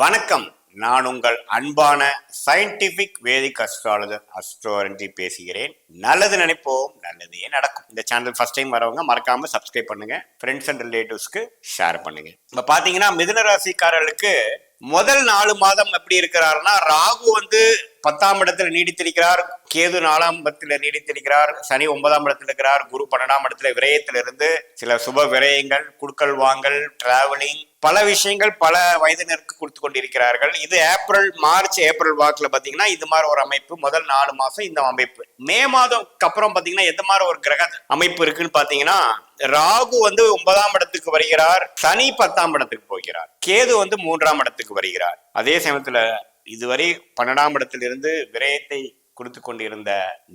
வணக்கம். நான் உங்கள் அன்பான சயின்டிபிக் வேதிக் அஸ்ட்ராலஜர் அஸ்ட்ரோரஞ்சி பேசுகிறேன். நல்லது நினைப்போம் நல்லதே நடக்கும். இந்த சேனல் ஃபர்ஸ்ட் டைம் வரவங்க மறக்காம சப்ஸ்கிரைப் பண்ணுங்க. ஃப்ரெண்ட்ஸ் அண்ட் ரிலேட்டிவ்ஸ்க்கு ஷேர் பண்ணுங்க. இப்போ பாத்தீங்கன்னா மிதுன ராசிக்காரர்களுக்கு முதல் நாலு மாதம் எப்படி இருக்கிறாருன்னா ராகு வந்து பத்தாம் இடத்துல நீடித்திருக்கிறார் கேது நாலாம் இடத்துல நீடித்திருக்கிறார் சனி ஒன்பதாம் இடத்துல இருக்கிறார் குரு பன்னெண்டாம் இடத்துல விரயத்திலிருந்து சில சுப விரயங்கள் குடுக்கல் வாங்கல் டிராவலிங் பல விஷயங்கள் பல வயதினருக்கு கொடுத்து கொண்டிருக்கிறார்கள். இது ஏப்ரல் மார்ச் ஏப்ரல் வாக்குல பாத்தீங்கன்னா இது மாதிரி ஒரு அமைப்பு முதல் நாலு மாசம் இந்த அமைப்பு. மே மாதம் அப்புறம் பாத்தீங்கன்னா எந்த மாதிரி ஒரு கிரக அமைப்பு இருக்குன்னு பாத்தீங்கன்னா ராகு வந்து ஒன்பதாம் இடத்துக்கு வருகிறார் சனி பத்தாம் இடத்துக்கு போகிறார் கேது வந்து மூன்றாம் இடத்துக்கு வருகிறார். அதே சமயத்துல இதுவரை பன்னெண்டாம் இடத்திலிருந்து விரயத்தை கொடுத்து கொண்டிருந்த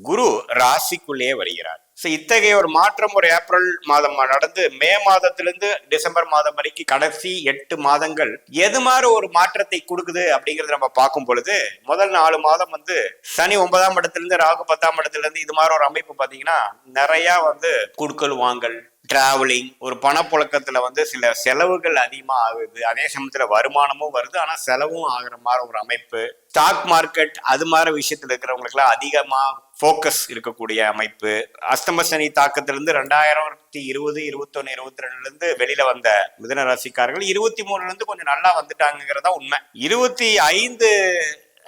குரு ராசிக்குள்ளேயே வருகிறார். ஸோ இத்தகைய ஒரு மாற்றம் ஒரு ஏப்ரல் மாதம் நடந்து மே மாதத்திலிருந்து டிசம்பர் மாதம் வரைக்கும் கடைசி எட்டு மாதங்கள் எது மாதிரி ஒரு மாற்றத்தை கொடுக்குது அப்படிங்கறத நம்ம பார்க்கும் பொழுது முதல் நாலு மாதம் வந்து சனி ஒன்பதாம் இடத்திலிருந்து ராகு பத்தாம் இடத்திலிருந்து இது மாதிரி ஒரு அமைப்பு பார்த்தீங்கன்னா நிறைய வந்து குடுக்கல் வாங்கல் டிராவலிங் ஒரு பணப்புழக்கத்துல வந்து சில செலவுகள் அதிகமாக ஆகுது அதே சமயத்துல வருமானமும் வருது. ஆனா செலவும் ஆகுற மாதிரி ஒரு அமைப்பு. ஸ்டாக் மார்க்கெட் அது மாதிரி விஷயத்துல இருக்கிறவங்களுக்குலாம் அதிகமா ஃபோக்கஸ் இருக்கக்கூடிய அமைப்பு. அஸ்தம சனி தாக்கத்திலிருந்து ரெண்டாயிரத்தி இருபது இருபத்தொன்னு இருபத்தி ரெண்டுல இருந்து வெளியில வந்த மிதன ராசிக்காரர்கள் இருபத்தி மூணுல இருந்து கொஞ்சம் நல்லா வந்துட்டாங்கிறதா உண்மை. இருபத்தி ஐந்து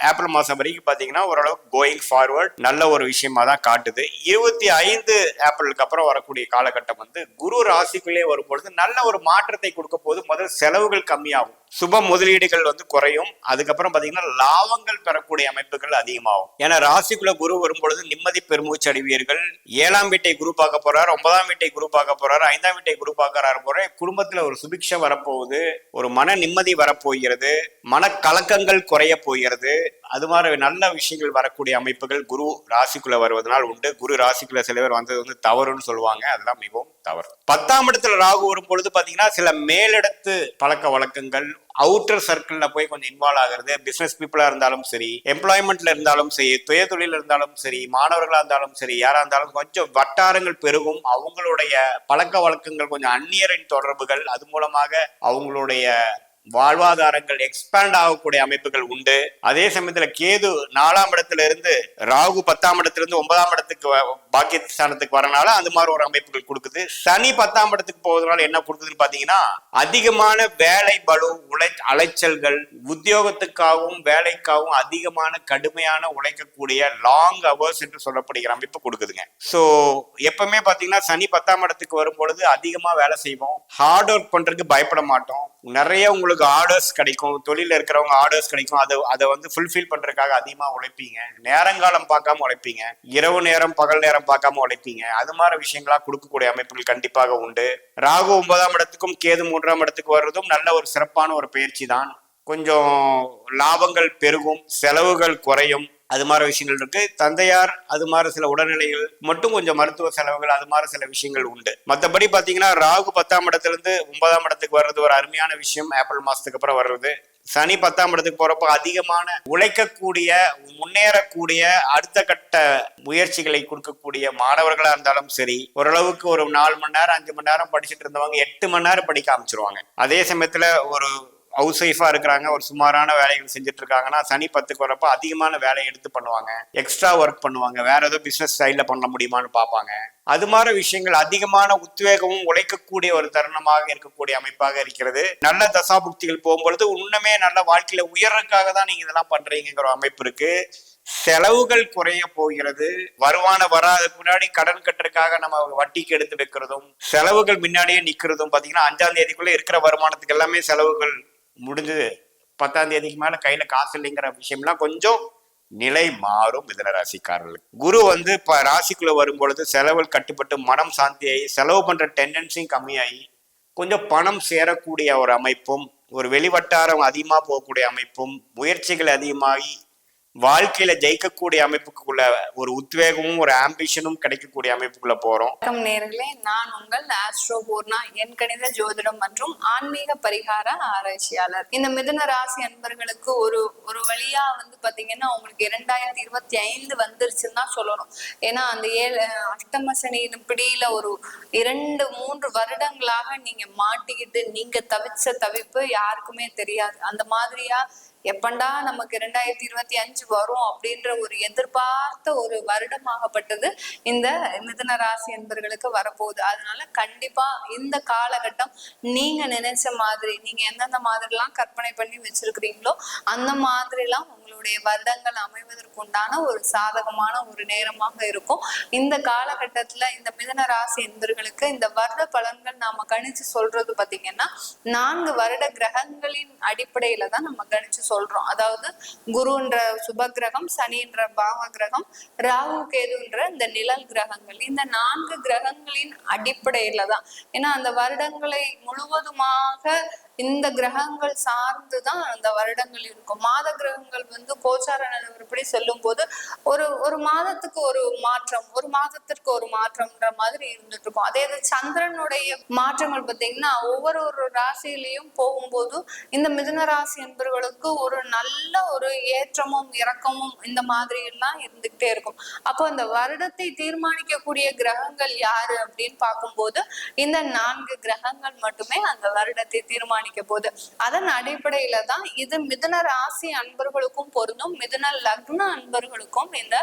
ஏப்ரல் மாதம் வரைக்கும் பார்த்தீங்கன்னா ஓரளவுக்கு கோயிங் ஃபார்வர்ட் நல்ல ஒரு விஷயமா தான் காட்டுது. இருபத்தி ஐந்து ஏப்ரலுக்கு அப்புறம் வரக்கூடிய காலகட்டம் வந்து குரு ராசிக்குள்ளே வரும்பொழுது நல்ல ஒரு மாற்றத்தை கொடுக்க போது முதல் செலவுகள் கம்மியாகும். சுப முதலீடுகள் வந்து குறையும். அதுக்கப்புறம் பாத்தீங்கன்னா லாபங்கள் பெறக்கூடிய அமைப்புகள் அதிகமாகும். ஏன்னா ராசிக்குள்ள குரு வரும்பொழுது நிம்மதி பெருமூச்சு அடைவீர்கள். ஏழாம் வீட்டை குரு பார்க்க போறார் ஒன்பதாம் வீட்டை குரு பார்க்க போறாரு ஐந்தாம் வீட்டை குரு பார்க்கறாரு போற குடும்பத்துல ஒரு சுபிக்ஷம் வரப்போகுது. ஒரு மன நிம்மதி வரப்போகிறது. மன கலக்கங்கள் குறைய போகிறது. அது மாதிரி நல்ல விஷயங்கள் வரக்கூடிய அமைப்புகள் குரு ராசிக்குள்ள வருவதனால் உண்டு. குரு ராசிக்குள்ள சில பேர் வந்தது வந்து தவறுன்னு சொல்லுவாங்க. அதெல்லாம் மிகவும் தவறு. பத்தாம் இடத்துல ராகு வரும் பொழுது பாத்தீங்கன்னா சில மேலிடத்து பழக்க வழக்கங்கள் அவுட்டர் சர்க்கிள்ல போய் கொஞ்சம் இன்வால்வ் ஆகுறது பிசினஸ் பீப்புளா இருந்தாலும் சரி எம்ப்ளாய்மெண்ட்ல இருந்தாலும் சரி துய தொழில் இருந்தாலும் சரி மாணவர்களா இருந்தாலும் சரி யாரா இருந்தாலும் கொஞ்சம் வட்டாரங்கள் பெருகும். அவங்களுடைய பழக்க வழக்கங்கள் கொஞ்சம் அந்நியரின் தொடர்புகள் அது மூலமாக அவங்களுடைய வாழ்வாதாரங்கள் எக்ஸ்பேண்ட் ஆகக்கூடிய அமைப்புகள் உண்டு. அதே சமயத்துல கேது நாலாம் இடத்துல இருந்து ராகு பத்தாம் இடத்துல இருந்து ஒன்பதாம் இடத்துக்கு பாக்கியஸ்தானத்துக்கு வரனால அந்த மாதிரி ஒரு அமைப்புகள் கொடுக்குது. சனி பத்தாம் இடத்துக்கு போவதனால என்ன கொடுக்குதுன்னு பாத்தீங்கன்னா அதிகமான வேலை பலு உழை அலைச்சல்கள் உத்தியோகத்துக்காகவும் வேலைக்காகவும் அதிகமான கடுமையான உழைக்கக்கூடிய லாங் ஹவர்ஸ் என்று சொல்லப்படுகிற அமைப்பு கொடுக்குதுங்க. ஸோ எப்பவுமே பாத்தீங்கன்னா சனி பத்தாம் இடத்துக்கு வரும் பொழுது அதிகமா வேலை செய்வோம். ஹார்ட் ஒர்க் பண்றதுக்கு பயப்பட மாட்டோம். நிறைய உங்களுக்கு ஆர்டர்ஸ் கிடைக்கும் தொழில இருக்கிறவங்க ஆர்டர்ஸ் கிடைக்கும் அதை அதை வந்து ஃபுல்ஃபில் பண்றதுக்காக அதிகமா உழைப்பீங்க. நேரங்காலம் பார்க்காம உழைப்பீங்க. இரவு நேரம் பகல் நேரம் பார்க்காம உழைப்பீங்க. அது மாதிரி விஷயங்களா கொடுக்கக்கூடிய அமைப்புகள் கண்டிப்பாக உண்டு. ராகு ஒன்பதாம் இடத்துக்கும் கேது மூன்றாம் இடத்துக்கு வர்றதும் நல்ல ஒரு சிறப்பான ஒரு பயிற்சி தான் கொஞ்சம் லாபங்கள் பெருகும் செலவுகள் குறையும். அது மாதிரி விஷயங்கள் இருக்கு. தந்தையார் அது மாதிரி சில உடல்நிலைகள் மட்டும் கொஞ்சம் மருத்துவ செலவுகள் அது மாதிரி சில விஷயங்கள் உண்டு. மற்றபடி பாத்தீங்கன்னா ராகு பத்தாம் இடத்துல இருந்து ஒன்பதாம் இடத்துக்கு வர்றது ஒரு அருமையான விஷயம். ஏப்ரல் மாசத்துக்கு அப்புறம் வர்றது. சனி பத்தாம் இடத்துக்கு போறப்போ அதிகமான உழைக்கக்கூடிய முன்னேறக்கூடிய அடுத்த கட்ட முயற்சிகளை கொடுக்கக்கூடிய மாணவர்களா இருந்தாலும் சரி ஓரளவுக்கு ஒரு நாலு மணி நேரம் அஞ்சு மணி நேரம் படிச்சுட்டு இருந்தவங்க எட்டு மணி நேரம் படிக்க ஆரம்பிச்சிருவாங்க. அதே சமயத்துல ஒரு ஹவுஸ் ஒய்ஃபா இருக்கிறாங்க ஒரு சுமாரான வேலைகள் செஞ்சுட்டு இருக்காங்கன்னா சனி பத்துக்கு வரப்ப அதிகமான வேலையை எடுத்து பண்ணுவாங்க. எக்ஸ்ட்ரா ஒர்க் பண்ணுவாங்க. வேற ஏதோ பிசினஸ் ஸ்டைலில் பண்ண முடியுமான்னு பார்ப்பாங்க. அது மாதிரி விஷயங்கள் அதிகமான உத்வேகமும் உழைக்கக்கூடிய ஒரு தருணமாக இருக்கக்கூடிய அமைப்பாக இருக்கிறது. நல்ல தசாபுக்திகள் போகும்பொழுது உண்மையே நல்ல வாழ்க்கையில உயர்றதுக்காக தான் நீங்க இதெல்லாம் பண்றீங்கிற ஒரு அமைப்பு இருக்கு. செலவுகள் குறைய போகிறது. வருமான வராதுக்கு முன்னாடி கடன் கட்டுறதுக்காக நம்ம வட்டிக்கு எடுத்து வைக்கிறதும் செலவுகள் முன்னாடியே நிக்கிறதும் பாத்தீங்கன்னா அஞ்சாம் தேதிக்குள்ள இருக்கிற வருமானத்துக்கு எல்லாமே செலவுகள் முடிஞ்சது. பத்தாம் தேதிக்கு மேலே கையில் காசு இல்லைங்கிற விஷயம்லாம் கொஞ்சம் நிலை மாறும் மிதன ராசிக்காரர்களுக்கு. குரு வந்து இப்போ ராசிக்குள்ளே வரும்பொழுது செலவுகள் கட்டுப்பட்டு மனம் சாந்தியாகி செலவு பண்ணுற டெண்டன்சியும் கம்மியாகி கொஞ்சம் பணம் சேரக்கூடிய ஒரு அமைப்பும் ஒரு வெளிவட்டாரம் அதிகமாக போகக்கூடிய அமைப்பும் முயற்சிகள் அதிகமாகி வாழ்க்கையில ஜெயிக்கக்கூடிய அமைப்புக்குள்ள ஒரு உத்வேகமும் ஒரு ஆம்பிஷனும் கிடைக்கக்கூடிய அமைப்புக்குள்ள போறோம். வணக்கம் நேர்களே நான் உங்கள் ஆஸ்ட்ரோ பூர்ணா என் கணித ஜோதிடம் மற்றும் ஆன்மீக பரிகார ஆராய்ச்சியாளர். இந்த மிதுன ராசி அன்பர்களுக்கு ஒரு ஒரு வழியா வந்து பாத்தீங்கன்னா உங்களுக்கு இரண்டாயிரத்தி இருபத்தி ஐந்து வந்துருச்சுன்னு தான் சொல்லணும். ஏன்னா அந்த ஏழு அஷ்டம சனியின் பிடியில ஒரு இரண்டு மூன்று வருடங்களாக நீங்க மாட்டிக்கிட்டு நீங்க தவிச்ச தவிப்பு யாருக்குமே தெரியாது. அந்த மாதிரியா எப்பண்டா நமக்கு இரண்டாயிரத்தி இருபத்தி அஞ்சு வரும் அப்படின்ற ஒரு எதிர்பார்த்த ஒரு வருடமாகப்பட்டது இந்த மிதுன ராசி என்பர்களுக்கு வரப்போகுது. அதனால கண்டிப்பா இந்த காலகட்டம் நீங்க நினைச்ச மாதிரி நீங்க எந்தெந்த மாதிரிலாம் கற்பனை பண்ணி வச்சிருக்கிறீங்களோ அந்த மாதிரிலாம் உங்களுடைய வருடங்கள் அமைவதற்கு உண்டான ஒரு சாதகமான ஒரு நேரமாக இருக்கும். இந்த காலகட்டத்துல இந்த மிதன ராசி என்பர்களுக்கு இந்த வருட பலன்கள் நாம கணிச்சு சொல்றது பாத்தீங்கன்னா நான்கு வருட கிரகங்களின் அடிப்படையில தான் நம்ம கணிச்சு சொல்றோம். அதாவது குருன்ற சுப கிரகம் சனின்ற பாவ கிரகம் ராகு கேதுன்ற இந்த நிழல் கிரகங்கள். இந்த நான்கு கிரகங்களின் அடிப்படையில தான். ஏன்னா அந்த வருடங்களை முழுவதுமாக இந்த கிரகங்கள் சார்ந்துதான் அந்த வருடங்கள் இருக்கும். மாத கிரகங்கள் வந்து கோச்சார நிலவரப்படி செல்லும் போது ஒரு ஒரு மாதத்துக்கு ஒரு மாற்றம் ஒரு மாதத்திற்கு ஒரு மாற்றம்ன்ற மாதிரி இருந்துட்டு இருக்கும் அதே இது சந்திரனுடைய மாற்றங்கள் பார்த்தீங்கன்னா ஒவ்வொரு ஒரு ராசியிலையும் போகும்போது இந்த மிதுன ராசி என்பவர்களுக்கு ஒரு நல்ல ஒரு ஏற்றமும் இறக்கமும் இந்த மாதிரி எல்லாம் இருந்துகிட்டே இருக்கும். அப்போ அந்த வருடத்தை தீர்மானிக்கக்கூடிய கிரகங்கள் யாரு அப்படின்னு பார்க்கும்போது இந்த நான்கு கிரகங்கள் மட்டுமே அந்த வருடத்தை தீர்மானிக்க போகுது. அதன் அடிப்படையில தான் இது மிதுன ராசி அன்பர்களுக்கும் பொருந்தும் மிதுன லக்ன அன்பர்களுக்கும் இந்த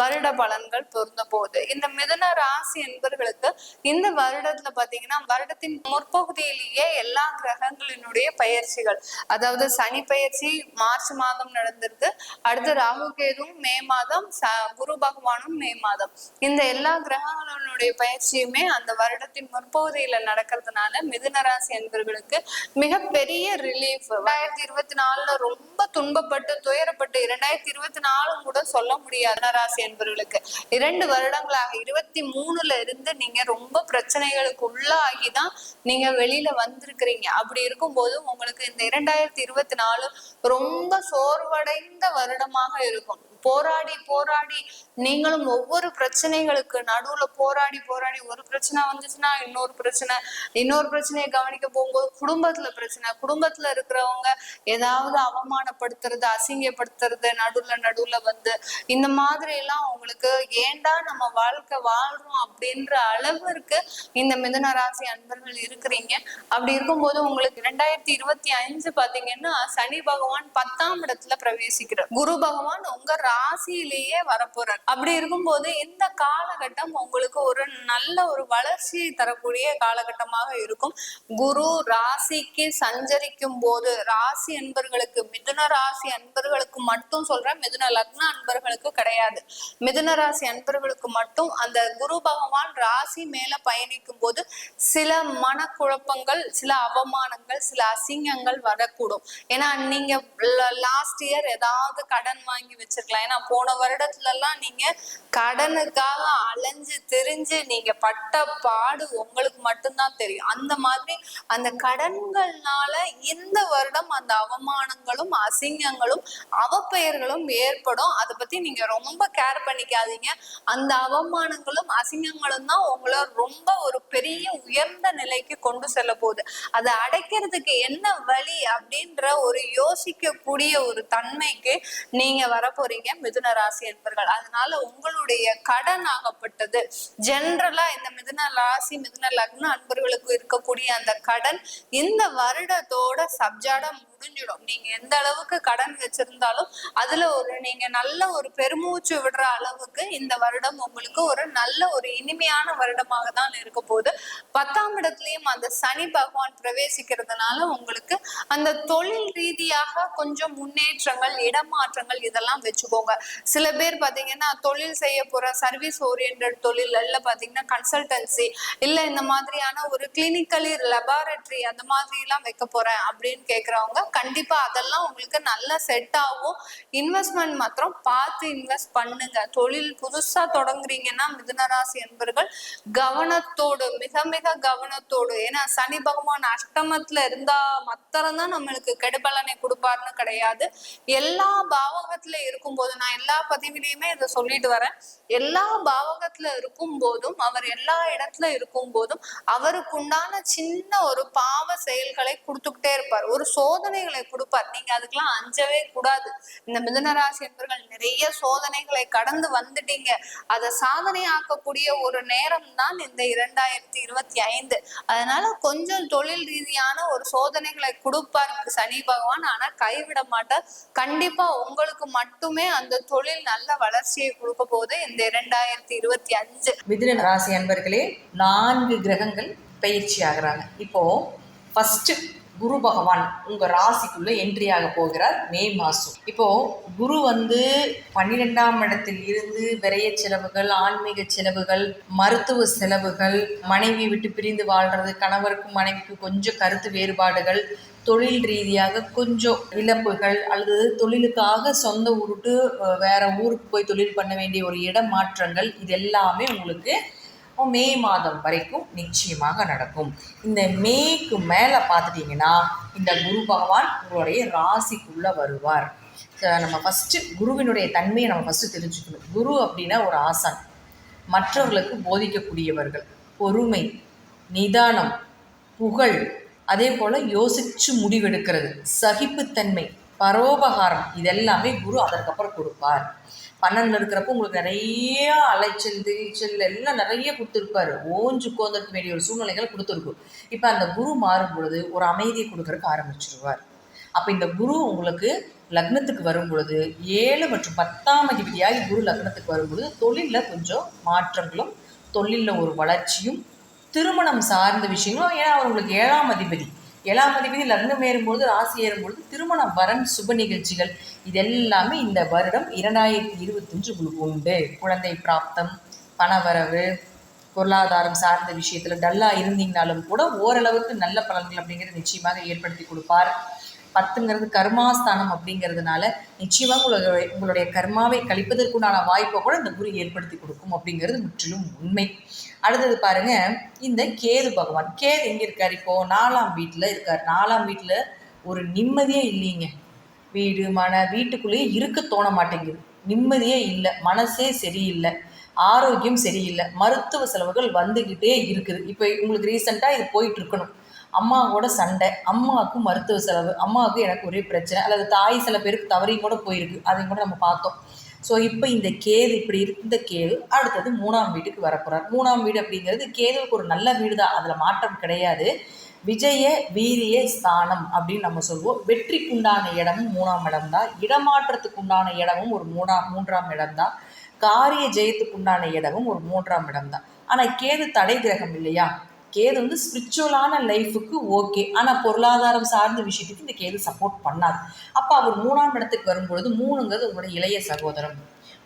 வருட பலன்கள் பொருந்த போகுது. இந்த மிதுன ராசி அன்பர்களுக்கு இந்த வருடத்துல பாத்தீங்கன்னா வருடத்தின் முற்பகுதியிலேயே எல்லா கிரகங்களினுடைய பயிற்சிகள் அதாவது சனி பயிற்சி மார்ச் மாதம் நடந்திருக்கு. அடுத்து ராகு கேதுவும் மே மாதம் குரு பகவானும் மே மாதம். இந்த எல்லா கிரகங்களுடைய பயிற்சியுமே அந்த வருடத்தின் முற்பகுதியில நடக்கிறதுனால மிதுன ராசி அன்பர்களுக்கு மிகப்பெரிய ரிலீஃப் ரெண்டாயிரத்தி இருபத்தி நாலுல ரொம்ப துன்பப்பட்டு துயரப்பட்டு இரண்டாயிரத்தி இருபத்தி நாலும் கூட சொல்ல முடியாது ராசி என்பவர்களுக்கு. இரண்டு வருடங்களாக இருபத்தி மூணுல இருந்து நீங்க ரொம்ப பிரச்சனைகளுக்கு உள்ளாகி தான் நீங்க வெளியில வந்திருக்கிறீங்க. அப்படி இருக்கும்போது உங்களுக்கு இந்த இரண்டாயிரத்தி இருபத்தி நாலு ரொம்ப சோர்வடைந்த வருடமாக இருக்கும். போராடி போராடி நீங்களும் ஒவ்வொரு பிரச்சனைகளுக்கு நடுவுல போராடி போராடி ஒரு பிரச்சனை வந்துச்சுன்னா இன்னொரு பிரச்சனை இன்னொரு பிரச்சனையை கவனிக்க போகும்போது குடும்பத்துல பிரச்சனை. குடும்பத்துல இருக்கிறவங்க ஏதாவது அவமானப்படுத்துறது அசிங்கப்படுத்துறது நடுவுல நடுவுல வந்து இந்த மாதிரி எல்லாம் உங்களுக்கு ஏன்டா நம்ம வாழ்க்கை வாழ்றோம் அப்படின்ற அளவிற்கு இந்த மிதுன ராசி அன்பர்கள் இருக்கிறீங்க. அப்படி இருக்கும்போது உங்களுக்கு இரண்டாயிரத்தி இருபத்தி அஞ்சு பாத்தீங்கன்னா சனி பகவான் பத்தாம் இடத்துல பிரவேசிக்கிறார். குரு பகவான் உங்க ராசியிலேயே வரப்போறார். அப்படி இருக்கும்போது இந்த காலகட்டம் உங்களுக்கு ஒரு நல்ல ஒரு வளர்ச்சியை தரக்கூடிய காலகட்டமாக இருக்கும். குரு ராசிக்கு சஞ்சரிக்கும் போது ராசி அன்பர்களுக்கு மிதுன ராசி அன்பர்களுக்கு மட்டும் சொல்றேன். மிதுன லக்ன அன்பர்களுக்கு கிடையாது. மிதுன ராசி அன்பர்களுக்கு மட்டும் அந்த குரு பகவான் ராசி மேல பயணிக்கும் போது சில மனக்குழப்பங்கள் சில அவமானங்கள் சில அசிங்கங்கள் வரக்கூடும். ஏன்னா நீங்க லாஸ்ட் இயர் ஏதாவது கடன் வாங்கி வச்சிருக்கலாம். ஏன்னா போன வருடத்துல எல்லாம் நீங்க கடனுக்காக அலைஞ்சு தெரிஞ்சு நீங்க பட்ட பாடு உங்களுக்கு மட்டும்தான் தெரியும். அந்த மாதிரி அந்த கடன்கள் கடன்கள்னால இந்த வருடம் அந்த அவமானங்களும் அசிங்கங்களும் அவப்பெயர்களும் ஏற்படும். அதை பத்தி நீங்க ரொம்ப கேர் பண்ணிக்காதீங்க. அந்த அவமானங்களும் அசிங்கங்களும் தான் உங்களை ரொம்ப ஒரு பெரிய உயர்ந்த நிலைக்கு கொண்டு செல்ல போகுது. அதை அடைக்கிறதுக்கு என்ன வழி அப்படின்ற ஒரு யோசிக்கக்கூடிய ஒரு தன்மைக்கு நீங்க வரப்போறீங்க மிதுன ராசி என்பர்கள். அதனால உங்களுடைய கடன் ஆகப்பட்டது. ஜென்ரலா இந்த மிதுன ராசி மிதுன லக்ன அன்பர்களுக்கு இருக்கக்கூடிய அந்த கடன் இந்த வருடத்தோட சப்ஜாட முடிஞ்சிடும். நீங்க எந்த அளவுக்கு கடன் வச்சிருந்தாலும் அதுல ஒரு நீங்க நல்ல ஒரு பெருமூச்சு விடுற அளவுக்கு இந்த வருடம் உங்களுக்கு ஒரு நல்ல ஒரு இனிமையான வருடமாக தான் இருக்க போகுது. பத்தாம் இடத்துலயும் அந்த சனி பகவான் பிரவேசிக்கிறதுனால உங்களுக்கு அந்த தொழில் ரீதியாக கொஞ்சம் முன்னேற்றங்கள் இடமாற்றங்கள் இதெல்லாம் வச்சுக்கோங்க. சில பேர் பாத்தீங்கன்னா தொழில் செய்ய போற சர்வீஸ் ஓரியன்ட் தொழில் இல்ல பாத்தீங்கன்னா கன்சல்டன்சி இல்ல இந்த மாதிரியான ஒரு கிளினிக்கலி லெபார்டரி அந்த மாதிரி எல்லாம் வைக்க போறேன் அப்படின்னு கேக்குறவங்க கண்டிப்பா அதெல்லாம் உங்களுக்கு நல்ல செட் ஆகும். இன்வெஸ்ட்மெண்ட் மாத்திரம் பார்த்து இன்வெஸ்ட் பண்ணுங்க. தொழில் புதுசா தொடங்குறீங்கன்னா மிதுனராசி என்பர்கள் கவனத்தோடு மிக மிக கவனத்தோடு. ஏன்னா சனி பகவான் அஷ்டமத்துல இருந்தா மாத்திரம் தான் நம்மளுக்கு கெடுபலனை கொடுப்பாருன்னு கிடையாது. எல்லா பாவகத்துல இருக்கும் போது நான் எல்லா பதிவிலையுமே இதை சொல்லிட்டு வரேன். எல்லா பாவகத்துல இருக்கும் போதும் அவர் எல்லா இடத்துல இருக்கும் போதும் அவருக்கு உண்டான சின்ன ஒரு பாவ செயல்களை கொடுத்துக்கிட்டே இருப்பார். ஒரு சோதனை சோதனைகளை கொடுப்பார். நீங்க அதுக்கெல்லாம் அஞ்சவே கூடாது. இந்த மிதுனராசி என்பர்கள் நிறைய சோதனைகளை கடந்து வந்துட்டீங்க. அதை சாதனை ஆக்கக்கூடிய ஒரு நேரம் தான் இந்த இரண்டாயிரத்தி இருபத்தி ஐந்து. அதனால கொஞ்சம் தொழில் ரீதியான ஒரு சோதனைகளை கொடுப்பார் சனி பகவான். ஆனா கைவிட மாட்டார். கண்டிப்பா உங்களுக்கு மட்டுமே அந்த தொழில் நல்ல வளர்ச்சியை கொடுக்க போது இந்த இரண்டாயிரத்தி இருபத்தி அஞ்சு. மிதுன ராசி அன்பர்களே நான்கு கிரகங்கள் பயிற்சி ஆகிறாங்க. இப்போ ஃபர்ஸ்ட் குரு பகவான் உங்கள் ராசிக்குள்ளே என்ட்ரி ஆக போகிறார் மே மாசம். இப்போது குரு வந்து பன்னிரெண்டாம் இடத்தில் இருந்து விரைய செலவுகள் ஆன்மீக செலவுகள் மருத்துவ செலவுகள் மனைவி விட்டு பிரிந்து வாழ்கிறது கணவருக்கும் மனைவிக்கும் கொஞ்சம் கருத்து வேறுபாடுகள் தொழில் ரீதியாக கொஞ்சம் இழப்புகள் அல்லது தொழிலுக்காக சொந்த ஊருட்டு வேற ஊருக்கு போய் தொழில் பண்ண வேண்டிய ஒரு இடம் மாற்றங்கள் இது எல்லாமே உங்களுக்கு மே மாதம் வரைக்கும் நிச்சயமாக நடக்கும். இந்த மேக்கு மேலே பார்த்துட்டிங்கன்னா இந்த குரு பகவான் உங்களுடைய ராசிக்குள்ளே வருவார். நம்ம ஃபஸ்ட்டு குருவினுடைய தன்மையை நம்ம ஃபஸ்ட்டு தெரிஞ்சுக்கணும். குரு அப்படின்னா ஒரு ஆசான். மற்றவர்களுக்கு போதிக்கக்கூடியவர்கள். பொறுமை நிதானம் புகழ் அதே போல் யோசித்து முடிவெடுக்கிறது. சகிப்புத்தன்மை பரோபகாரம். இதெல்லாமே குரு அதற்கப்புறம் கொடுப்பார். பன்னெண்டில் இருக்கிறப்போ உங்களுக்கு நிறைய அலைச்சல் திரிச்சல் எல்லாம் நிறைய கொடுத்துருப்பாரு. ஓஞ்சு கோந்தருக்கு வேண்டிய ஒரு சூழ்நிலைகள் கொடுத்துருக்கும் இப்போ அந்த குரு மாறும் பொழுது ஒரு அமைதியை கொடுக்கறதுக்கு ஆரம்பிச்சிருவார். அப்போ இந்த குரு உங்களுக்கு லக்னத்துக்கு வரும் பொழுது ஏழு மற்றும் பத்தாம் அதிபதியாகி குரு லக்னத்துக்கு வரும்பொழுது தொழிலில் கொஞ்சம் மாற்றங்களும் தொழிலில் ஒரு வளர்ச்சியும் திருமணம் சார்ந்த விஷயங்களும். ஏன்னா அவர் உங்களுக்கு ஏழாம் அதிபதி. ஏழாம் அதிபதி லக்னம் ஏறும்பொழுது ராசி ஏறும்பொழுது திருமண வரன் சுப நிகழ்ச்சிகள் இதெல்லாமே இந்த வருடம் இரண்டாயிரத்தி இருபத்தஞ்சு உங்களுக்கு உண்டு. குழந்தை பிராப்தம் பணவரவு பொருளாதாரம் சார்ந்த விஷயத்தில் டல்லாக இருந்தீங்கனாலும் கூட ஓரளவுக்கு நல்ல பலன்கள் அப்படிங்கிறது நிச்சயமாக ஏற்படுத்தி கொடுப்பார். பத்துங்கிறது கர்மாஸ்தானம் அப்படிங்கிறதுனால நிச்சயமாக உங்களுடைய உங்களுடைய கர்மாவை கழிப்பதற்குண்டான வாய்ப்பை கூட இந்த குரு ஏற்படுத்தி கொடுக்கும் அப்படிங்கிறது முற்றிலும் உண்மை. அடுத்தது பாருங்க இந்த கேது பகவான். கேது எங்க இருக்கார் இப்போ? நாலாம் வீட்டில் இருக்கார். நாலாம் வீட்டில் ஒரு நிம்மதியே இல்லைங்க. வீடு மன வீட்டுக்குள்ளேயே இருக்க தோண மாட்டேங்குது. நிம்மதியே இல்லை. மனசே சரியில்லை. ஆரோக்கியம் சரியில்லை. மருத்துவ செலவுகள் வந்துக்கிட்டே இருக்குது. இப்போ உங்களுக்கு ரீசெண்டாக இது போயிட்டு இருக்கணும். அம்மாவோட சண்டை அம்மாவுக்கு மருத்துவ செலவு அம்மாவுக்கு எனக்கு ஒரே பிரச்சனை அல்லது தாய் சில பேருக்கு தவறையும் கூட போயிருக்கு அதையும் கூட நம்ம பார்த்தோம். ஸோ இப்போ இந்த கேது இப்படி இருந்த கேது அடுத்தது மூணாம் வீட்டுக்கு வரப்போகிறார் மூணாம் வீடு அப்படிங்கிறது கேதுவுக்கு ஒரு நல்ல வீடு தான் அதில் மாற்றம் கிடையாது. விஜய வீரிய ஸ்தானம் அப்படின்னு நம்ம சொல்லுவோம் வெற்றிக்குண்டான இடமும் மூணாம் இடம் தான் இடமாற்றத்துக்கு உண்டான இடமும் ஒரு மூணாம் மூன்றாம் இடம் தான் காரிய ஜெயத்துக்குண்டான இடமும் ஒரு மூன்றாம் இடம் தான் ஆனால் கேது தடை கிரகம் இல்லையா? கேது வந்து ஸ்பிரிச்சுவலான லைஃபுக்கு ஓகே ஆனால் பொருளாதாரம் சார்ந்த விஷயத்துக்கு இந்த கேது சப்போர்ட் பண்ணாது. அப்போ அவர் மூணாம் இடத்துக்கு வரும்பொழுது மூணுங்கிறது உங்களுடைய இளைய சகோதரம்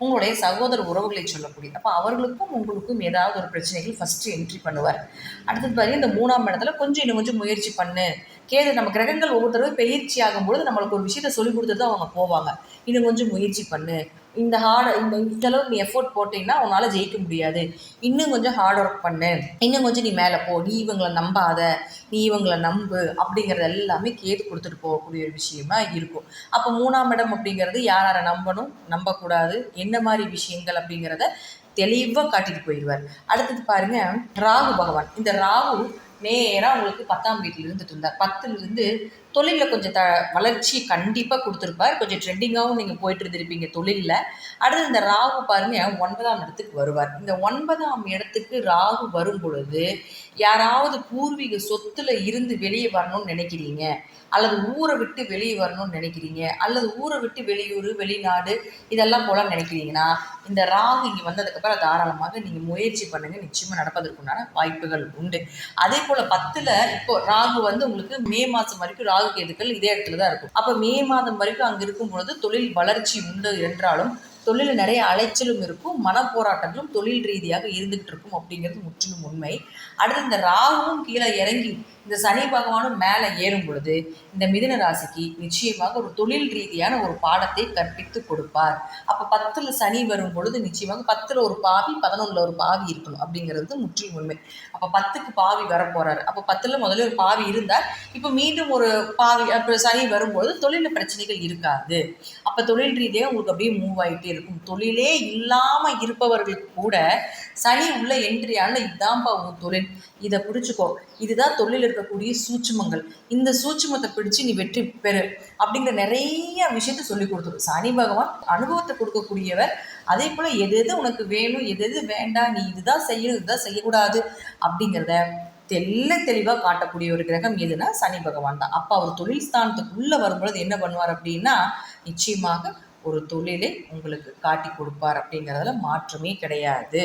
உங்களுடைய சகோதர உறவுகளை சொல்லக்கூடிய அப்போ அவர்களுக்கும் உங்களுக்கும் ஏதாவது ஒரு பிரச்சனைகள் ஃபஸ்ட்டு என்ட்ரி பண்ணுவார். அடுத்தது பாருங்க இந்த மூணாம் இடத்துல கொஞ்சம் இன்னும் கொஞ்சம் முயற்சி பண்ணு. கேது நம்ம கிரகங்கள் ஒவ்வொரு தடவை பயிற்சி ஆகும்பொழுது நம்மளுக்கு ஒரு விஷயத்த சொல்லி கொடுத்துட்டு தான் அவங்க போவாங்க. இன்னும் கொஞ்சம் முயற்சி பண்ணு. இந்த ஹார்ட் இந்த இந்த அளவுக்கு நீ எஃபோர்ட் போட்டீங்கன்னா உன்னால் ஜெயிக்க முடியாது. இன்னும் கொஞ்சம் ஹார்ட் ஒர்க் பண்ணு. இன்னும் கொஞ்சம் நீ மேலே போ. நீ இவங்களை நம்பாத. நீ இவங்களை நம்பு. அப்படிங்கிறது எல்லாமே கேட்டு கொடுத்துட்டு போகக்கூடிய ஒரு விஷயமா இருக்கும். அப்போ மூணாம் இடம் அப்படிங்கிறது யார் யாரை நம்பணும்? நம்பக்கூடாது. என்ன மாதிரி விஷயங்கள் அப்படிங்கிறத தெளிவாக காட்டிட்டு போயிடுவார். அடுத்தது பாருங்க ராகு பகவான். இந்த ராகு நேராக உங்களுக்கு பத்தாம் வீட்டில் இருந்துட்டு இருந்தார் பத்துலேருந்து தொழிலில் கொஞ்சம் த வளர்ச்சி கண்டிப்பாக கொடுத்துருப்பார். கொஞ்சம் ட்ரெண்டிங்காகவும் நீங்கள் போயிட்டு இருந்திருப்பீங்க தொழிலில். அடுத்து இந்த ராகு பாருங்கள் ஒன்பதாம் இடத்துக்கு வருவார். இந்த ஒன்பதாம் இடத்துக்கு ராகு வரும் பொழுது யாராவது பூர்வீக சொத்துல இருந்து வெளியே வரணும்னு நினைக்கிறீங்க. அல்லது ஊரை விட்டு வெளியே வரணும்னு நினைக்கிறீங்க. அல்லது ஊரை விட்டு வெளியூர் வெளிநாடு இதெல்லாம் போல நினைக்கிறீங்கன்னா இந்த ராகு இங்கே வந்ததுக்கப்புறம் தாராளமாக நீங்கள் முயற்சி பண்ணுங்கள் நிச்சயமாக நடப்பதற்குண்டான வாய்ப்புகள் உண்டு. அதே போல் பத்தில் இப்போ ராகு வந்து உங்களுக்கு மே மாதம் வரைக்கும் ராகு கேதுக்கள் இதே இடத்துல தான் இருக்கும். அப்போ மே மாதம் வரைக்கும் அங்கே இருக்கும் பொழுது தொழில் வளர்ச்சி உண்டு என்றாலும் தொழிலில் நிறைய அலைச்சலும் இருக்கும் மனப்போராட்டங்களும் தொழில் ரீதியாக இருந்துகிட்டு இருக்கும் அப்படிங்கிறது முற்றிலும் உண்மை. அடுத்து இந்த ராகுவும் கீழே இறங்கி இந்த சனி பகவானும் மேலே ஏறும் பொழுது இந்த மிதுன ராசிக்கு நிச்சயமாக ஒரு தொழில் ரீதியான ஒரு பாடத்தை கற்பித்து கொடுப்பார். அப்போ பத்தில் சனி வரும் பொழுது நிச்சயமாக பத்தில் ஒரு பாவி பதினொன்றில் ஒரு பாவி இருக்கணும் அப்படிங்கிறது முற்றிலும் உண்மை. அப்போ பத்துக்கு பாவி வரப்போறாரு. அப்போ பத்தில் முதல்ல ஒரு பாவி இருந்தார் இப்போ மீண்டும் ஒரு பாவி அப்போ சனி வரும்போது தொழில் பிரச்சனைகள் இருக்காது. அப்போ தொழில் ரீதியாக உங்களுக்கு அப்படியே மூவ் ஆகிட்டே இருக்கும். தொழிலே இல்லாமல் இருப்பவர்களுக்கு கூட சனி உள்ள என்ட்ரியான இதான்பா உன் தொழில். இதை பிடிச்சிக்கோ. இதுதான் தொழில் இருக்கக்கூடிய சூட்சுமங்கள். இந்த சூட்சுமத்தை பிடிச்சு நீ வெற்றி பெறு அப்படிங்கிற நிறைய விஷயத்த சொல்லி கொடுத்துரு சனி பகவான் அனுபவத்தை கொடுக்கக்கூடியவர். அதே போல் எது எது உனக்கு வேணும் எது எது வேண்டாம் நீ இதுதான் செய்யணும் இதுதான் செய்யக்கூடாது அப்படிங்கிறத தெல்ல தெளிவாக காட்டக்கூடிய ஒரு கிரகம் எதுனா சனி பகவான் தான். அப்போ அவர் தொழில் ஸ்தானத்துக்குள்ளே வரும்பொழுது என்ன பண்ணுவார் அப்படின்னா நிச்சயமாக ஒரு தொழிலை உங்களுக்கு காட்டி கொடுப்பார் அப்படிங்கிறதுல மாற்றமே கிடையாது.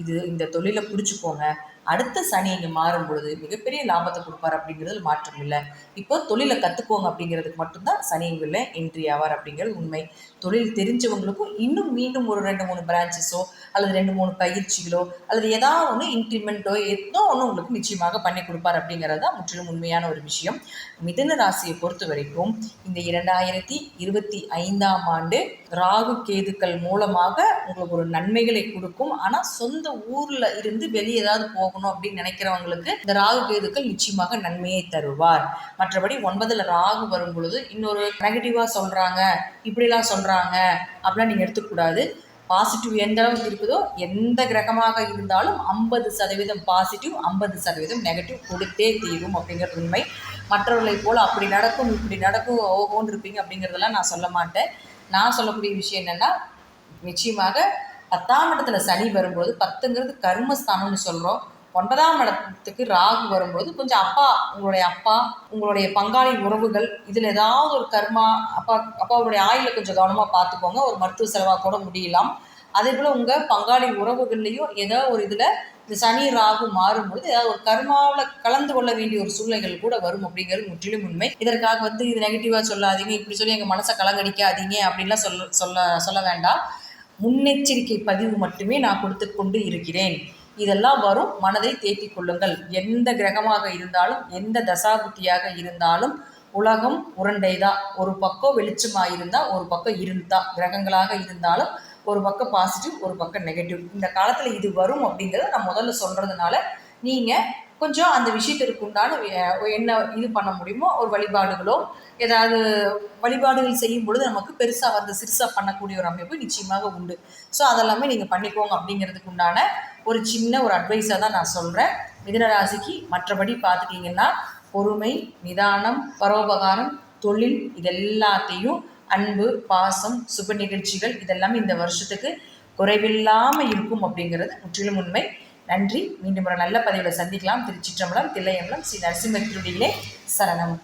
இது இந்த தொழிலை பிடிச்சிக்கோங்க. அடுத்த சனி இங்கே மாறும் பொழுது மிகப்பெரிய லாபத்தை கொடுப்பார் அப்படிங்கிறது மாற்றம் இல்லை. இப்போ தொழிலை கற்றுக்கோங்க அப்படிங்கிறதுக்கு மட்டும்தான் சனி இங்குள்ள என்ட்ரி ஆவார் அப்படிங்கிறது உண்மை. தொழில் தெரிஞ்சவங்களுக்கும் இன்னும் மீண்டும் ஒரு ரெண்டு மூணு பிரான்ச்சஸோ அல்லது ரெண்டு மூணு பயிற்சிகளோ அல்லது ஏதாவது ஒன்று இன்க்ரிமெண்ட்டோ ஏதோ ஒன்று உங்களுக்கு நிச்சயமாக பண்ணி கொடுப்பார் அப்படிங்கிறது தான் முற்றிலும் உண்மையான ஒரு விஷயம். மிதன ராசியை பொறுத்த வரைக்கும் இந்த இரண்டாயிரத்தி இருபத்தி ஐந்தாம் ஆண்டு ராகு கேதுக்கள் மூலமாக உங்களுக்கு ஒரு நன்மைகளை கொடுக்கும். ஆனால் சொந்த ஊரில் இருந்து வெளியே ஏதாவது போகணும் அப்படின்னு நினைக்கிறவங்களுக்கு இந்த ராகு கேதுக்கள் நிச்சயமாக நன்மையை தருவார். மற்றபடி ஒன்பதுல ராகு வரும் பொழுது இன்னொரு நெகட்டிவாக சொல்கிறாங்க இப்படிலாம் சொல்கிறாங்க அப்படிலாம் நீங்கள் எடுத்துக்கூடாது பாசிட்டிவ் எந்த அளவுக்கு இருக்குதோ எந்த கிரகமாக இருந்தாலும் ஐம்பது சதவீதம் பாசிட்டிவ் ஐம்பது சதவீதம் நெகட்டிவ் கொடுத்தே தீரும் அப்படிங்கிற உண்மை. மற்றவர்களை போல் அப்படி நடக்கும் இப்படி நடக்கும் ஓகோன்னு இருப்பீங்க அப்படிங்கிறதெல்லாம் நான் சொல்ல மாட்டேன். நான் சொல்லக்கூடிய விஷயம் என்னென்னா நிச்சயமாக பத்தாம் இடத்துல சனி வரும்போது பத்துங்கிறது கர்மஸ்தானம்னு சொல்கிறோம் ஒன்பதாம் இடத்துக்கு ராகு வரும்போது கொஞ்சம் அப்பா உங்களுடைய அப்பா உங்களுடைய பங்காளி உறவுகள் இதில் ஏதாவது ஒரு கர்மா அப்பா அப்பாவுடைய ஆயுளை கொஞ்சம் கவனமாக பார்த்துக்கோங்க. ஒரு மருத்துவ செலவாக கூட முடியலாம். அதே போல் உங்கள் பங்காளி உறவுகள்லேயும் ஏதோ ஒரு இதில் இந்த சனி ராகு மாறும்பொழுது ஏதாவது ஒரு கர்மாவில் கலந்து கொள்ள வேண்டிய ஒரு சூழ்நிலைகள் கூட வரும் அப்படிங்கிறது முற்றிலும் உண்மை. இதற்காக வந்து இது நெகட்டிவாக சொல்லாதீங்க. இப்படி சொல்லி எங்கள் மனசை கலங்கடிக்காதீங்க அப்படின்லாம் சொல்ல சொல்ல சொல்ல வேண்டாம். முன்னெச்சரிக்கை பதிவு மட்டுமே நான் கொடுத்து கொண்டு இருக்கிறேன். இதெல்லாம் வரும். மனதை தேக்கிக் கொள்ளுங்கள். எந்த கிரகமாக இருந்தாலும் எந்த தசாபுத்தியாக இருந்தாலும் உலகம் உருண்டை தான் ஒரு பக்கம் வெளிச்சமாக இருந்தால் ஒரு பக்கம் இருந்தா. கிரகங்களாக இருந்தாலும் ஒரு பக்கம் பாசிட்டிவ் ஒரு பக்கம் நெகட்டிவ் இந்த காலத்தில் இது வரும் அப்படிங்கிறத நான் முதல்ல சொல்கிறதுனால நீங்கள் கொஞ்சம் அந்த விஷயத்திற்கு உண்டான என்ன இது பண்ண முடியுமோ ஒரு வழிபாடுகளோ ஏதாவது வழிபாடுகள் செய்யும் பொழுது நமக்கு பெருசாக வந்து சிறுசாக பண்ணக்கூடிய ஒரு அமைப்பு நிச்சயமாக உண்டு. ஸோ அதெல்லாமே நீங்கள் பண்ணிக்கோங்க அப்படிங்கிறதுக்கு உண்டான ஒரு சின்ன ஒரு அட்வைஸாக தான் நான் சொல்கிறேன் மிதனராசிக்கு மற்றபடி பார்த்துட்டிங்கன்னா பொறுமை நிதானம் பரோபகாரம் தொழில் இதெல்லாத்தையும் அன்பு பாசம் சுப நிகழ்ச்சிகள் இதெல்லாமே இந்த வருஷத்துக்கு குறைவில்லாமல் இருக்கும் அப்படிங்கிறது முற்றிலும் உண்மை. நன்றி. மீண்டும் ஒரு நல்ல பதிவில் சந்திக்கலாம். திருச்சிற்றம்பலம் தில்லையம்பலம் ஸ்ரீ நரசிம்ம சரணம்.